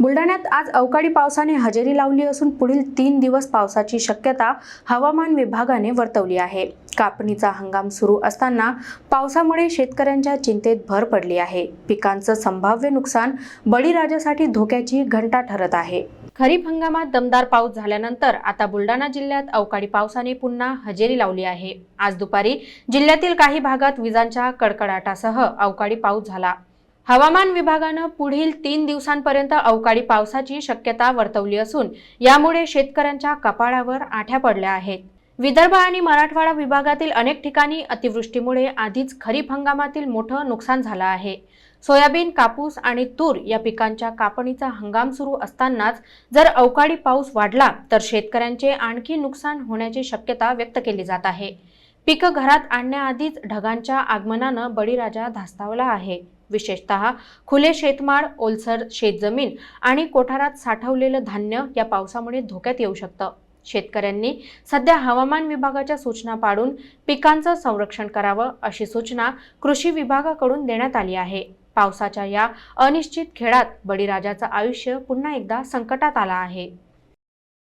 बुलढाण्यात आज अवकाळी पावसाने हजेरी लावली असून पुढील तीन दिवस पावसाची शक्यता हवामान विभागाने वर्तवली आहे. कापणीचा हंगाम सुरू असताना पावसामुळे शेतकऱ्यांच्या चिंतेत भर पडली आहे. पिकांचं संभाव्य नुकसान बळीराजासाठी धोक्याची घंटा ठरत आहे. खरीप हंगामात दमदार पाऊस झाल्यानंतर आता बुलढाणा जिल्ह्यात अवकाळी पावसाने पुन्हा हजेरी लावली आहे. आज दुपारी जिल्ह्यातील काही भागात विजांच्या कडकडाटासह अवकाळी पाऊस झाला. हवामान विभागानं पुढील तीन दिवसांपर्यंत अवकाळी पावसाची शक्यता वर्तवली असून यामुळे शेतकऱ्यांच्या कपाळावर आठ्या पडल्या आहेत. विदर्भ आणि मराठवाडा विभागातील अनेक ठिकाणी अतिवृष्टीमुळे आधीच खरीप हंगामातील मोठं नुकसान झालं आहे. सोयाबीन कापूस आणि तूर या पिकांच्या कापणीचा हंगाम सुरू असतानाच जर अवकाळी पाऊस वाढला तर शेतकऱ्यांचे आणखी नुकसान होण्याची शक्यता व्यक्त केली जात आहे. पिकं घरात आणण्याआधीच ढगांच्या आगमनानं बळीराजा धास्तावला आहे. विशेषतः खुले शेतमाळ ओलसर शेतजमीन आणि कोठारात साठवलेलं धान्य या पावसामुळे धोक्यात येऊ शकतं. शेतकऱ्यांनी सध्या हवामान विभागाच्या सूचना पाडून पिकांचं संरक्षण करावं अशी सूचना कृषी विभागाकडून देण्यात आली आहे. पावसाच्या या अनिश्चित खेळात बळीराजाचं आयुष्य पुन्हा एकदा संकटात आलं आहे.